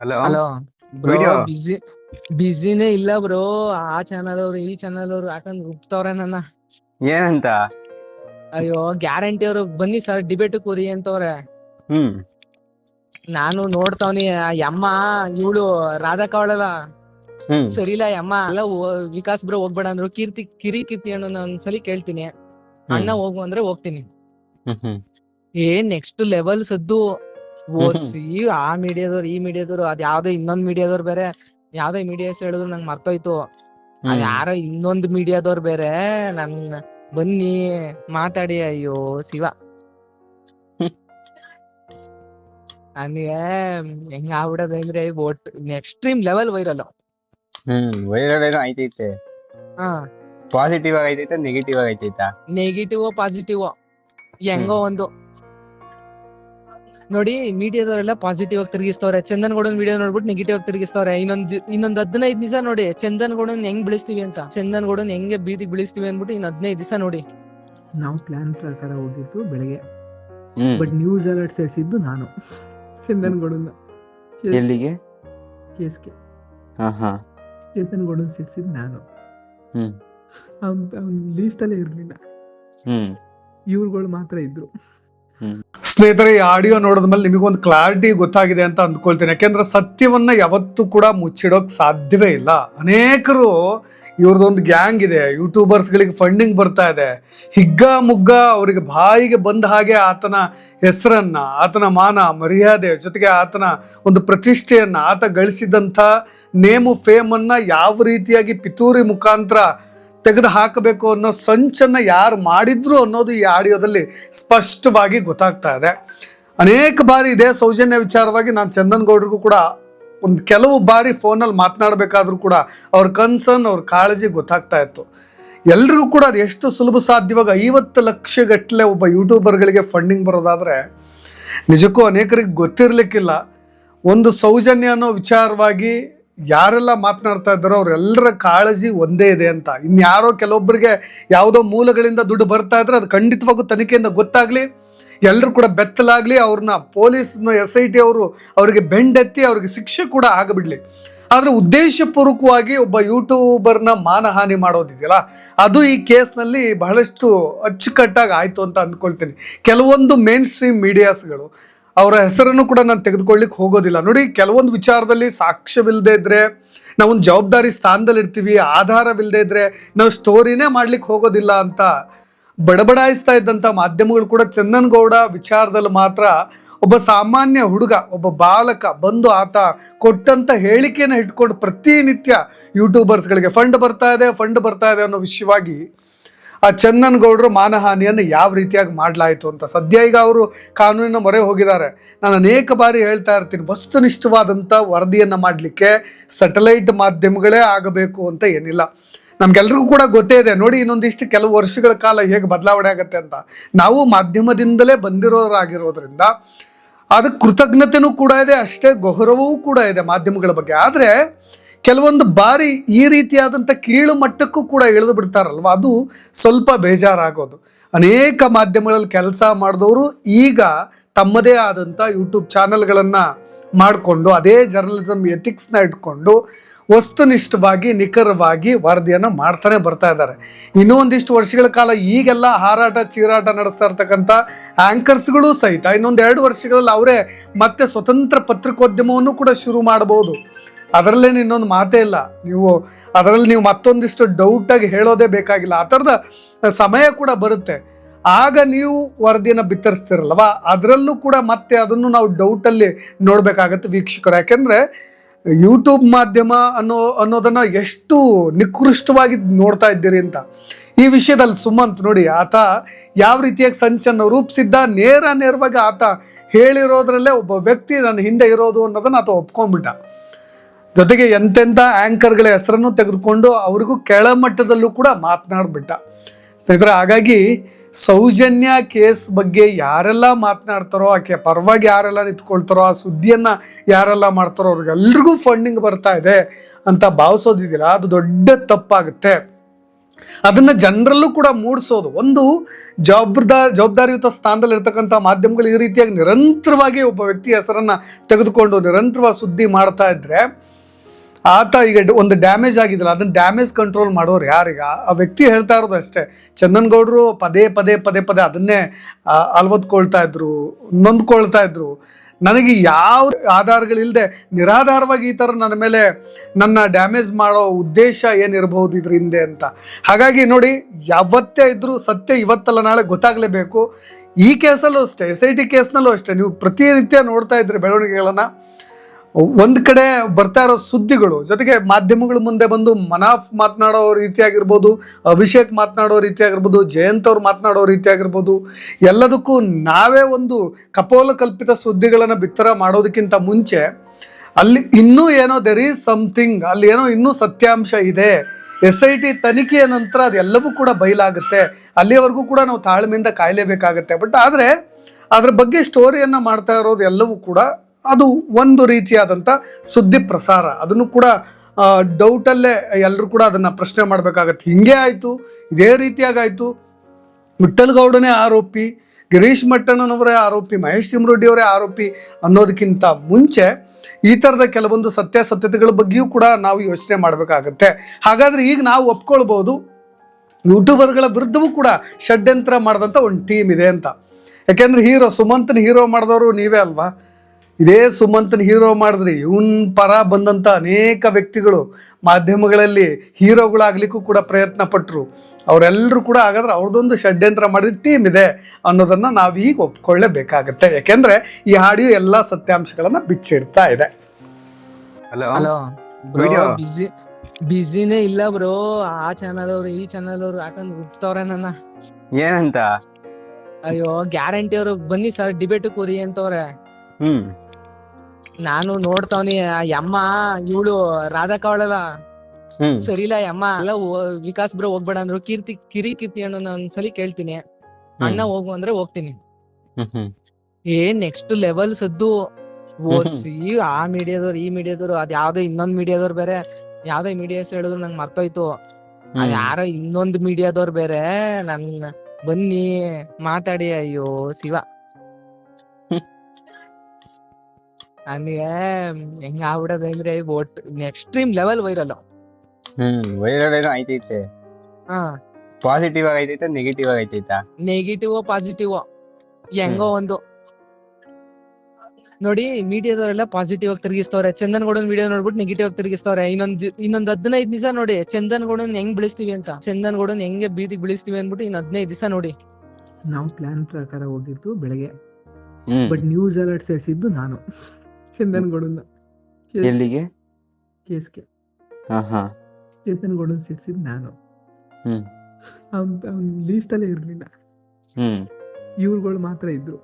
Hello hello bro. ಬಿಸಿ ಬಿಸಿನೇ ಇಲ್ಲ bro ಆ ಚಾನಲ್ ಅವ್ರು ಈ ಚಾನಲ್ ಅವ್ರು ಹಾಕೊಂಡ್ ರುಬ್ತವ್ರೆ ನನ್ನ. ಏನಂತ? ಅಯ್ಯೋ ಗ್ಯಾರಂಟಿ ಅವ್ರು ಬನ್ನಿ ಸರ್ ಡಿಬೇಟ್ ಕೊರಿ ಅಂತವ್ರೆ. ಹ್ಮ್. ನಾನು ನೋಡ್ತಾವ್ನಿ ಯಮ್ಮ ಇವಳು ರಾಧಾ ಕಾವಳಲ್ಲ ಹ್ಮ್. ಸರಿ ಇಲ್ಲ ಯಮ್ಮ ಅಲ್ಲ ಹೋ- ವಿಕಾಸ್ ಬ್ರೋ ಹೋಗ್ಬೇಡ ಅಂದ್ರು ಕೀರ್ತಿ ಕಿರಿ ಕೀರ್ತಿ ಅಣ್ಣ ಒಂದ್ಸಲಿ ಕೇಳ್ತೀನಿ. ಅಣ್ಣ ಹೋಗು ಅಂದ್ರೆ ಹೋಗ್ತೀನಿ. ಹ್ಮ್ ಹ್ಮ್. ಏ ನೆಕ್ಸ್ಟ್ ಲೆವೆಲ್ ಸದ್ದು. ಓಸಿ ಆ ಮೀಡಿಯಾದವ್ರು ಈ ಮೀಡಿಯಾದವ್ರು ಅದ್ ಯಾವ್ದೋ ಇನ್ನೊಂದ್ ಮೀಡಿಯಾದವ್ರು ಬೇರೆ ಯಾವ್ದೋ ಮೀಡಿಯಾಸ್ ಹೇಳಿದ್ರು ನಂಗೆ ಮರ್ತೋಯ್ತು. ಅದ್. ಯಾರೋ ಇನ್ನೊಂದ್ ಮೀಡಿಯಾದವ್ರು ಬೇರೆ ನನ್ ಬನ್ನಿ ಮಾತಾಡಿ ಅಯ್ಯೋ ಶಿವ. ನನ್ಗೆ ಹೆಂಗ ಆಗ್ಬಿಡೋದು ಅಂದ್ರೆ ಒಟ್ extreme level viral hmm viral ಏನೋ ಆಯ್ತೈತೆ. ಹಾ. ಪಾಸಿಟಿವ್ ಆಗಿ ಐತೈತೆ ನೆಗೆಟಿವ್ ಆಗಿ ಐತೈತಾ ನೆಗೆಟಿವ್ ಪಾಸಿಟಿವ್ ಹೆಂಗೋ ಒಂದು. ನೋಡಿ ಮೀಡಿಯಾದವರೆಲ್ಲ ಪಾಸಿಟಿವ್ ಆಗಿ ತಿರುಗಿಸ್ತವ್ರೆ. ಚಂದನ್ ಗೌಡನ್ ವಿಡಿಯೋ ನೋಡ್ಬಿಟ್ಟು ನೆಗೆಟಿವ್ ಆಗಿ ತಿರುಗಿಸ್ತವ್ರೆ. ಇನ್ನೊಂದ್ ಇನ್ನೊಂದ್ ಹದಿನೈದು ದಿವಸ ನೋಡಿ ಚಂದನ್ ಗೌಡನ್ ಹೆಂಗ್ ಬೆಳೆಸ್ತೀವಿ ಅಂತ. ಚಂದನ್ ಗೌಡನ್ ಹೆಂಗೆ ಬೀದಿಗೆ ಬೆಳೆಸ್ತೀವಿ ಅನ್ಬಿಟ್ಟು ಇನ್ ಹದಿನೈದು ದಿವಸ ನೋಡಿ. ನಾವು ಪ್ಲಾನ್ ಪ್ರಕಾರ ಹೋಗಿದ್ದು ಬೆಳಗ್ಗೆ. ಬಟ್ ನ್ಯೂಸ್ ಅಲರ್ಟ್ ಸೇರಿಸಿದ್ದು ನಾನು. ಚಂದನ್ ಗೌಡನ್ ಎಲ್ಲಿಗೆ? ಕೇಸ್ಗೆ. ಹಾ ಹಾ. ಚಂದನ್ ಗೌಡನ್ ಸೇರಿಸಿದ್ದು ನಾನು. ಹ್ಮ್. ಅವ್ನ್ ಅವ್ನ್ ಲೀಸ್ಟ್ ಅಲ್ಲೇ ಇರ್ಲಿಲ್ಲ. ಹ್ಮ್. ಇವ್ರುಗಳು ಮಾತ್ರ ಇದ್ರು. ಸ್ನೇಹಿತರೆ, ಈ ಆಡಿಯೋ ನೋಡಿದ ಮೇಲೆ ನಿಮಗೊಂದು ಕ್ಲಾರಿಟಿ ಗೊತ್ತಾಗಿದೆ ಅಂತ ಅಂದ್ಕೊಳ್ತೀನಿ. ಯಾಕೆಂದ್ರೆ ಸತ್ಯವನ್ನ ಯಾವತ್ತೂ ಕೂಡ ಮುಚ್ಚಿಡೋಕೆ ಸಾಧ್ಯವೇ ಇಲ್ಲ. ಅನೇಕರು ಇವ್ರದ್ದೊಂದು ಗ್ಯಾಂಗ್ ಇದೆ. ಯೂಟ್ಯೂಬರ್ಸ್ಗಳಿಗೆ ಫಂಡಿಂಗ್ ಬರ್ತಾ ಇದೆ. ಹಿಗ್ಗ ಮುಗ್ಗ ಅವರಿಗೆ ಬಾಯಿಗೆ ಬಂದ ಹಾಗೆ ಆತನ ಹೆಸರನ್ನ, ಆತನ ಮಾನ, ಮರ್ಯಾದೆ ಜೊತೆಗೆ ಆತನ ಒಂದು ಪ್ರತಿಷ್ಠೆಯನ್ನ, ಆತ ಗಳಿಸಿದಂಥ ನೇಮು, ಫೇಮನ್ನು ಯಾವ ರೀತಿಯಾಗಿ ಪಿತೂರಿ ಮುಖಾಂತರ ತೆಗೆದು ಹಾಕಬೇಕು ಅನ್ನೋ ಸಂಚನ್ನ ಯಾರು ಮಾಡಿದ್ರು ಅನ್ನೋದು ಈ ಆಡಿಯೋದಲ್ಲಿ ಸ್ಪಷ್ಟವಾಗಿ ಗೊತ್ತಾಗ್ತಾ ಇದೆ. ಅನೇಕ ಬಾರಿ ಇದೇ ಸೌಜನ್ಯ ವಿಚಾರವಾಗಿ ನಾನು ಚಂದನ್ ಗೌಡ್ರಿಗೂ ಕೂಡ ಒಂದು ಕೆಲವು ಬಾರಿ ಫೋನಲ್ಲಿ ಮಾತನಾಡಬೇಕಾದ್ರೂ ಕೂಡ ಅವ್ರ ಕನ್ಸರ್ನ್, ಅವ್ರ ಕಾಳಜಿ ಗೊತ್ತಾಗ್ತಾ ಇತ್ತು. ಎಲ್ರಿಗೂ ಕೂಡ ಅದು ಎಷ್ಟು ಸುಲಭ ಸಾಧ್ಯವಾಗ ಐವತ್ತು ಲಕ್ಷ ಗಟ್ಟಲೆ ಒಬ್ಬ ಯೂಟ್ಯೂಬರ್ಗಳಿಗೆ ಫಂಡಿಂಗ್ ಬರೋದಾದರೆ ನಿಜಕ್ಕೂ ಅನೇಕರಿಗೆ ಗೊತ್ತಿರಲಿಕ್ಕಿಲ್ಲ. ಒಂದು ಸೌಜನ್ಯ ಅನ್ನೋ ವಿಚಾರವಾಗಿ ಯಾರೆಲ್ಲ ಮಾತನಾಡ್ತಾ ಇದ್ದಾರೋ ಅವರೆಲ್ಲರ ಕಾಳಜಿ ಒಂದೇ ಇದೆ ಅಂತ. ಇನ್ಯಾರೋ ಕೆಲವೊಬ್ಬರಿಗೆ ಯಾವುದೋ ಮೂಲಗಳಿಂದ ದುಡ್ಡು ಬರ್ತಾ ಇದ್ರೆ ಅದು ಖಂಡಿತವಾಗೂ ತನಿಖೆಯಿಂದ ಗೊತ್ತಾಗ್ಲಿ ಎಲ್ಲರೂ ಕೂಡ ಬೆತ್ತಲಾಗ್ಲಿ, ಅವ್ರನ್ನ ಪೊಲೀಸ್ನ ಎಸ್ ಐ ಟಿ ಅವರು ಅವರಿಗೆ ಬೆಂಡೆತ್ತಿ ಅವ್ರಿಗೆ ಶಿಕ್ಷೆ ಕೂಡ ಆಗಬಿಡ್ಲಿ. ಆದರೆ ಉದ್ದೇಶಪೂರ್ವಕವಾಗಿ ಒಬ್ಬ ಯೂಟ್ಯೂಬರ್ನ ಮಾನಹಾನಿ ಮಾಡೋದಿದೆಯಲ್ಲ, ಅದು ಈ ಕೇಸ್ನಲ್ಲಿ ಬಹಳಷ್ಟು ಅಚ್ಚುಕಟ್ಟಾಗಿ ಆಯಿತು ಅಂತ ಅಂದ್ಕೊಳ್ತೀನಿ. ಕೆಲವೊಂದು ಮೇನ್ ಸ್ಟ್ರೀಮ್ ಮೀಡಿಯಾಸ್ಗಳು ಅವರ ಹೆಸರನ್ನು ಕೂಡ ನಾನು ತೆಗೆದುಕೊಳ್ಳಿಕ್ಕೆ ಹೋಗೋದಿಲ್ಲ. ನೋಡಿ, ಕೆಲವೊಂದು ವಿಚಾರದಲ್ಲಿ ಸಾಕ್ಷ್ಯವಿಲ್ಲದೆ ಇದ್ರೆ ನಾವೊಂದು ಜವಾಬ್ದಾರಿ ಸ್ಥಾನದಲ್ಲಿ ಇರ್ತೀವಿ ಆಧಾರವಿಲ್ಲದೆ ಇದ್ರೆ ನಾವು ಸ್ಟೋರಿನೇ ಮಾಡ್ಲಿಕ್ಕೆ ಹೋಗೋದಿಲ್ಲ ಅಂತ ಬಡಬಡಾಯಿಸ್ತಾ ಇದ್ದಂಥ ಮಾಧ್ಯಮಗಳು ಕೂಡ ಚಂದನ್ಗೌಡ ವಿಚಾರದಲ್ಲಿ ಮಾತ್ರ ಒಬ್ಬ ಸಾಮಾನ್ಯ ಹುಡುಗ, ಒಬ್ಬ ಬಾಲಕ ಬಂದು ಆತ ಕೊಟ್ಟಂತ ಹೇಳಿಕೆಯನ್ನು ಇಟ್ಕೊಂಡು ಪ್ರತಿನಿತ್ಯ ಯೂಟ್ಯೂಬರ್ಸ್ಗಳಿಗೆ ಫಂಡ್ ಬರ್ತಾ ಇದೆ, ಫಂಡ್ ಬರ್ತಾ ಇದೆ ಅನ್ನೋ ವಿಷಯವಾಗಿ ಆ ಚಂದನ್ ಗೌಡರು ಮಾನಹಾನಿಯನ್ನು ಯಾವ ರೀತಿಯಾಗಿ ಮಾಡಲಾಯಿತು ಅಂತ. ಸದ್ಯ ಈಗ ಅವರು ಕಾನೂನಿನ ಮೊರೆ ಹೋಗಿದ್ದಾರೆ. ನಾನು ಅನೇಕ ಬಾರಿ ಹೇಳ್ತಾ ಇರ್ತೀನಿ, ವಸ್ತುನಿಷ್ಠವಾದಂಥ ವರದಿಯನ್ನು ಮಾಡಲಿಕ್ಕೆ ಸ್ಯಾಟಲೈಟ್ ಮಾಧ್ಯಮಗಳೇ ಆಗಬೇಕು ಅಂತ ಏನಿಲ್ಲ. ನಮಗೆಲ್ಲರಿಗೂ ಕೂಡ ಗೊತ್ತೇ ಇದೆ, ನೋಡಿ ಇನ್ನೊಂದಿಷ್ಟು ಕೆಲವು ವರ್ಷಗಳ ಕಾಲ ಹೇಗೆ ಬದಲಾವಣೆ ಆಗುತ್ತೆ ಅಂತ. ನಾವು ಮಾಧ್ಯಮದಿಂದಲೇ ಬಂದಿರೋರಾಗಿರೋದ್ರಿಂದ ಅದಕ್ಕೆ ಕೃತಜ್ಞತೆನೂ ಕೂಡ ಇದೆ, ಅಷ್ಟೇ ಗೌರವವೂ ಕೂಡ ಇದೆ ಮಾಧ್ಯಮಗಳ ಬಗ್ಗೆ. ಆದರೆ ಕೆಲವೊಂದು ಬಾರಿ ಈ ರೀತಿಯಾದಂಥ ಕೀಳು ಮಟ್ಟಕ್ಕೂ ಕೂಡ ಇಳಿದು ಬಿಡ್ತಾರಲ್ವ? ಅದು ಸ್ವಲ್ಪ ಬೇಜಾರಾಗೋದು. ಅನೇಕ ಮಾಧ್ಯಮಗಳಲ್ಲಿ ಕೆಲಸ ಮಾಡಿದವರು ಈಗ ತಮ್ಮದೇ ಆದಂಥ ಯೂಟ್ಯೂಬ್ ಚಾನಲ್ಗಳನ್ನು ಮಾಡಿಕೊಂಡು, ಅದೇ ಜರ್ನಲಿಸಮ್ ಎಥಿಕ್ಸ್ನ ಇಟ್ಕೊಂಡು ವಸ್ತುನಿಷ್ಠವಾಗಿ, ನಿಖರವಾಗಿ ವರದಿಯನ್ನು ಮಾಡ್ತಾನೆ ಬರ್ತಾ ಇದ್ದಾರೆ. ಇನ್ನೊಂದಿಷ್ಟು ವರ್ಷಗಳ ಕಾಲ ಈಗೆಲ್ಲ ಹಾರಾಟ, ಚೀರಾಟ ನಡೆಸ್ತಾ ಇರ್ತಕ್ಕಂಥ ಆ್ಯಂಕರ್ಸ್ಗಳು ಸಹಿತ ಇನ್ನೊಂದು ಎರಡು ವರ್ಷಗಳಲ್ಲಿ ಅವರೇ ಮತ್ತೆ ಸ್ವತಂತ್ರ ಪತ್ರಿಕೋದ್ಯಮವನ್ನು ಕೂಡ ಶುರು ಮಾಡಬಹುದು. ಅದರಲ್ಲೇನು ಇನ್ನೊಂದು ಮಾತೇ ಇಲ್ಲ. ನೀವು ಅದರಲ್ಲಿ ನೀವು ಮತ್ತೊಂದಿಷ್ಟು ಡೌಟಾಗಿ ಹೇಳೋದೇ ಬೇಕಾಗಿಲ್ಲ. ಆ ಥರದ ಸಮಯ ಕೂಡ ಬರುತ್ತೆ. ಆಗ ನೀವು ವರದಿಯನ್ನು ಬಿತ್ತರಿಸ್ತಿರಲ್ವ? ಅದರಲ್ಲೂ ಕೂಡ ಮತ್ತೆ ಅದನ್ನು ನಾವು ಡೌಟಲ್ಲಿ ನೋಡಬೇಕಾಗತ್ತೆ ವೀಕ್ಷಕರು. ಯಾಕೆಂದರೆ ಯೂಟ್ಯೂಬ್ ಮಾಧ್ಯಮ ಅನ್ನೋ, ಅನ್ನೋದನ್ನು ಎಷ್ಟು ನಿಕೃಷ್ಟವಾಗಿ ನೋಡ್ತಾ ಇದ್ದೀರಿ ಅಂತ. ಈ ವಿಷಯದಲ್ಲಿ ಸುಮಂತ್ ನೋಡಿ, ಆತ ಯಾವ ರೀತಿಯಾಗಿ ಸಂಚನ್ನು ರೂಪಿಸಿದ್ದ, ನೇರ ನೇರವಾಗಿ ಆತ ಹೇಳಿರೋದ್ರಲ್ಲೇ ಒಬ್ಬ ವ್ಯಕ್ತಿ ನನ್ನ ಹಿಂದೆ ಇರೋದು ಅನ್ನೋದನ್ನ ಆತ ಒಪ್ಕೊಂಡ್ಬಿಟ್ಟ. ಜೊತೆಗೆ ಎಂತೆಂಥ ಆ್ಯಂಕರ್ಗಳ ಹೆಸರನ್ನು ತೆಗೆದುಕೊಂಡು ಅವ್ರಿಗೂ ಕೆಳಮಟ್ಟದಲ್ಲೂ ಕೂಡ ಮಾತನಾಡ್ಬಿಟ್ಟ. ಸ್ನೇಹಿತರೆ, ಹಾಗಾಗಿ ಸೌಜನ್ಯ ಕೇಸ್ ಬಗ್ಗೆ ಯಾರೆಲ್ಲ ಮಾತನಾಡ್ತಾರೋ, ಆಕೆ ಪರವಾಗಿ ಯಾರೆಲ್ಲ ನಿಂತ್ಕೊಳ್ತಾರೋ, ಆ ಸುದ್ದಿಯನ್ನು ಯಾರೆಲ್ಲ ಮಾಡ್ತಾರೋ ಅವ್ರಿಗೆಲ್ರಿಗೂ ಫಂಡಿಂಗ್ ಬರ್ತಾ ಇದೆ ಅಂತ ಭಾವಿಸೋದಿದಿಲ್ಲ. ಅದು ದೊಡ್ಡ ತಪ್ಪಾಗುತ್ತೆ. ಅದನ್ನ ಜನರಲ್ಲೂ ಕೂಡ ಮೂಡಿಸೋದು. ಒಂದು ಜವಾಬ್ದ, ಜವಾಬ್ದಾರಿಯುತ ಸ್ಥಾನದಲ್ಲಿ ಇರ್ತಕ್ಕಂಥ ಮಾಧ್ಯಮಗಳು ಈ ರೀತಿಯಾಗಿ ನಿರಂತರವಾಗಿ ಒಬ್ಬ ವ್ಯಕ್ತಿಯ ಹೆಸರನ್ನ ತೆಗೆದುಕೊಂಡು ನಿರಂತರವಾಗಿ ಸುದ್ದಿ ಮಾಡ್ತಾ ಇದ್ರೆ ಆತ ಈಗ ಒಂದು ಡ್ಯಾಮೇಜ್ ಆಗಿದೆಯಲ್ಲ ಅದನ್ನ ಡ್ಯಾಮೇಜ್ ಕಂಟ್ರೋಲ್ ಮಾಡೋರು ಯಾರೀಗ? ಆ ವ್ಯಕ್ತಿ ಹೇಳ್ತಾ ಇರೋದು ಅಷ್ಟೇ. ಚಂದನ್ ಗೌಡರು ಪದೇ ಪದೇ ಪದೇ ಪದೇ ಅದನ್ನೇ ಅಲ್ವತ್ಕೊಳ್ತಾ ಇದ್ರು, ನೊಂದ್ಕೊಳ್ತಾ ಇದ್ರು. ನನಗೆ ಯಾವ ಆಧಾರಗಳಿಲ್ಲದೆ ನಿರಾಧಾರವಾಗಿ ಈ ಥರ ನನ್ನ ಮೇಲೆ ನನ್ನ ಡ್ಯಾಮೇಜ್ ಮಾಡೋ ಉದ್ದೇಶ ಏನಿರಬಹುದು ಇದ್ರ ಹಿಂದೆ ಅಂತ. ಹಾಗಾಗಿ ನೋಡಿ, ಯಾವತ್ತೇ ಇದ್ದರೂ ಸತ್ಯ ಇವತ್ತಲ್ಲ, ನಾಳೆ ಗೊತ್ತಾಗಲೇಬೇಕು. ಈ ಕೇಸಲ್ಲೂ ಅಷ್ಟೇ, ಎಸ್ ಐ ಟಿ ಕೇಸ್ನಲ್ಲೂ ಅಷ್ಟೇ. ನೀವು ಪ್ರತಿನಿತ್ಯ ನೋಡ್ತಾ ಇದ್ರಿ ಬೆಳವಣಿಗೆಗಳನ್ನು ಒಂದು ಕಡೆ ಬರ್ತಾ ಇರೋ ಸುದ್ದಿಗಳು, ಜೊತೆಗೆ ಮಾಧ್ಯಮಗಳ ಮುಂದೆ ಬಂದು ಮನಾಫ್ ಮಾತನಾಡೋ ರೀತಿಯಾಗಿರ್ಬೋದು, ಅಭಿಷೇಕ್ ಮಾತನಾಡೋ ರೀತಿಯಾಗಿರ್ಬೋದು, ಜಯಂತ್ ಅವ್ರು ಮಾತನಾಡೋ ರೀತಿಯಾಗಿರ್ಬೋದು, ಎಲ್ಲದಕ್ಕೂ ನಾವೇ ಒಂದು ಕಪೋಲ ಕಲ್ಪಿತ ಸುದ್ದಿಗಳನ್ನು ಬಿತ್ತರ ಮಾಡೋದಕ್ಕಿಂತ ಮುಂಚೆ ಅಲ್ಲಿ ಇನ್ನೂ ಏನೋ ದೆರ್ ಈಸ್ ಸಮಥಿಂಗ್ ಅಲ್ಲಿ ಏನೋ ಇನ್ನೂ ಸತ್ಯಾಂಶ ಇದೆ ಎಸ್ ಐ ಟಿ ತನಿಖೆಯ ನಂತರ ಅದೆಲ್ಲವೂ ಕೂಡ ಬಯಲಾಗುತ್ತೆ, ಅಲ್ಲಿಯವರೆಗೂ ಕೂಡ ನಾವು ತಾಳ್ಮೆಯಿಂದ ಕಾಯಲೇಬೇಕಾಗತ್ತೆ, ಬಟ್ ಆದರೆ ಅದರ ಬಗ್ಗೆ ಸ್ಟೋರಿಯನ್ನು ಮಾಡ್ತಾ ಇರೋದು ಎಲ್ಲವೂ ಕೂಡ ಅದು ಒಂದು ರೀತಿಯಾದಂಥ ಸುದ್ದಿ ಪ್ರಸಾರ. ಅದನ್ನು ಕೂಡ ಡೌಟಲ್ಲೇ ಎಲ್ಲರೂ ಕೂಡ ಅದನ್ನು ಪ್ರಶ್ನೆ ಮಾಡಬೇಕಾಗತ್ತೆ. ಹಿಂಗೆ ಆಯಿತು, ಇದೇ ರೀತಿಯಾಗಾಯಿತು. ವಿಠಲ್ ಗೌಡನೇ ಆರೋಪಿ, ಗಿರೀಶ್ ಮಟ್ಟಣ್ಣನವರೇ ಆರೋಪಿ, ಮಹೇಶ್ ಅವರೇ ಆರೋಪಿ ಅನ್ನೋದಕ್ಕಿಂತ ಮುಂಚೆ ಈ ಥರದ ಕೆಲವೊಂದು ಸತ್ಯಾಸತ್ಯತೆಗಳ ಬಗ್ಗೆಯೂ ಕೂಡ ನಾವು ಯೋಚನೆ ಮಾಡಬೇಕಾಗತ್ತೆ. ಹಾಗಾದ್ರೆ ಈಗ ನಾವು ಒಪ್ಕೊಳ್ಬೋದು, ಯೂಟ್ಯೂಬರ್ಗಳ ವಿರುದ್ಧವೂ ಕೂಡ ಷಡ್ಯಂತ್ರ ಮಾಡಿದಂಥ ಒಂದು ಟೀಮ್ ಇದೆ ಅಂತ. ಯಾಕೆಂದರೆ ಹೀರೋ ಸುಮಂತನ ಹೀರೋ ಮಾಡಿದವರು ನೀವೇ ಅಲ್ವಾ? ಇದೇ ಸುಮಂತನ ಹೀರೋ ಮಾಡಿದ್ರಿ ಇವನ್ ಪರ ಬಂದಂತ ಅನೇಕ ವ್ಯಕ್ತಿಗಳು ಮಾಧ್ಯಮಗಳಲ್ಲಿ ಹೀರೋಗಳಾಗ್ಲಿಕ್ಕೂ ಕೂಡ ಪ್ರಯತ್ನ ಪಟ್ಟರು ಅವರೆಲ್ಲರೂ ಕೂಡ ಹಾಗಾದ್ರೆ ಅವ್ರದ್ದೊಂದು ಷಡ್ಯಂತ್ರ ಮಾಡಿದ ಟೀಮ್ ಇದೆ ಅನ್ನೋದನ್ನ ನಾವೀಗ ಒಪ್ಕೊಳ್ಳೇಬೇಕಾಗತ್ತೆ. ಯಾಕೆಂದ್ರೆ ಈ ಆಡಿಯೋ ಎಲ್ಲಾ ಸತ್ಯಾಂಶಗಳನ್ನ ಬಿಚ್ಚಿಡ್ತಾ ಇದೆ. ಹಲೋ ಬಿಸಿನೇ ಇಲ್ಲ ಬ್ರೋ ಆ ಚಾನಲ್ ಅವ್ರು ಈ ಚಾನಲ್ ಅವ್ರು ಯಾಕಂದ್ರೆ ಹುಟ್ಟವ್ರೆ ನನ್ನ. ಏನಂತ? ಅಯ್ಯೋ ಗ್ಯಾರಂಟಿ ಅವರು ಬನ್ನಿ ಸರ್ ಡಿಬೇಟ್ ಕೂರಿ ಅಂತವ್ರೆ. ಹ್ಮ್. ನಾನು ನೋಡ್ತಾವ್ನಿ ಯಮ್ಮ ಇವಳು ರಾಧಾ ಅವಳಲ್ಲ. ಸರಿ ಸರಿಲ್ಲ ಯಮ್ಮ ಅಲ್ಲ ವಿಕಾಸ್ ಬ್ರೋ ಹೋಗ್ಬೇಡ ಅಂದ್ರು ಕೀರ್ತಿ ಕಿರಿ ಕೀರ್ತಿ ಅಣ್ಣ ಒಂದ್ಸಲಿ ಕೇಳ್ತೀನಿ ಅಣ್ಣ ಹೋಗು ಅಂದ್ರೆ ಹೋಗ್ತೀನಿ. ಏ ನೆಕ್ಸ್ಟ್ ಲೆವೆಲ್ ಸದ್ದು. ಓಸಿ ಆ ಮೀಡಿಯಾದವ್ರು ಈ ಮೀಡಿಯಾದವ್ರು ಅದ್ ಯಾವ್ದೋ ಇನ್ನೊಂದ್ ಮೀಡಿಯಾದವ್ರು ಬೇರೆ ಯಾವ್ದೋ ಮೀಡಿಯಾಸ್ ಹೇಳಿದ್ರು ನಂಗೆ ಮರ್ತೋಯ್ತು. ಅದ್. ಯಾರೋ ಇನ್ನೊಂದ್ ಮೀಡಿಯಾದವ್ರು ಬೇರೆ ನನ್ ಬನ್ನಿ ಮಾತಾಡಿ ಅಯ್ಯೋ ಶಿವ. ನನಗೆ ಹೆಂಗ ಆಗ್ಬಿಡೋದು ಅಂದ್ರೆ ಒಟ್ extreme level viral hmm viral ಏನೋ ಐತೆ ಹಾ. ಪಾಸಿಟಿವ್ ಆಗಿ ಐತೈತೆ ನೆಗೆಟಿವ್ ಆಗಿ ಐತೈತಾ ನೆಗೆಟಿವ್ ಪಾಸಿಟಿವ್ ಹೆಂಗೋ ಒಂದು. ನೋಡಿ ಮೀಡಿಯಾದವರೆಲ್ಲ ಪಾಸಿಟಿವ್ ಆಗಿ ತಿರುಗಿಸ್ತವ್ರೆ. ಚಂದನ್ ಗೌಡನ್ ವಿಡಿಯೋ ನೋಡ್ಬಿಟ್ಟು ನೆಗೆಟಿವ್ ಆಗಿ ತಿರುಗಿಸ್ತವ್ರೆ. ಇನ್ನೊಂದ್ ಇನ್ನೊಂದ್ ಹದಿನೈದು ದಿವಸ ನೋಡಿ ಚಂದನ್ ಗೌಡನ್ ಹೆಂಗ್ ಬಿಳಿಸ್ತೀವಿ ಅಂತ. ಚಂದನ್ ಗೌಡನ್ ಹೆಂಗೆ ಬೀದಿಗೆ ಬಿಳಿಸ್ತೀವಿ ಅಂದ್ಬಿಟ್ಟು ಇನ್ ಹದಿನೈದು ದಿವಸ ನೋಡಿ. ನಾವು ಪ್ಲಾನ್ ಪ್ರಕಾರ ಹೋಗಿದ್ದು ಬೆಳಗ್ಗೆ. ಹ್ಮ್. ಬಟ್ ನ್ಯೂಸ್ ಅಲರ್ಟ್ ಸೇರಿಸಿದ್ದು ನಾನು. ಚಂದನ್ ಗೌಡನ್ ಎಲ್ಲಿಗೆ? ಕೇಸ್ಗೆ. ಚೇತನ್ ಗೌಡನ್ ಸೇರಿಸಿದ್ ನಾನು. ಅವ್ನ್ ಲೀಸ್ಟ್ ಅಲ್ಲೇ ಇರ್ಲಿಲ್ಲ. ಇವ್ರುಗಳು ಮಾತ್ರ ಇದ್ರು.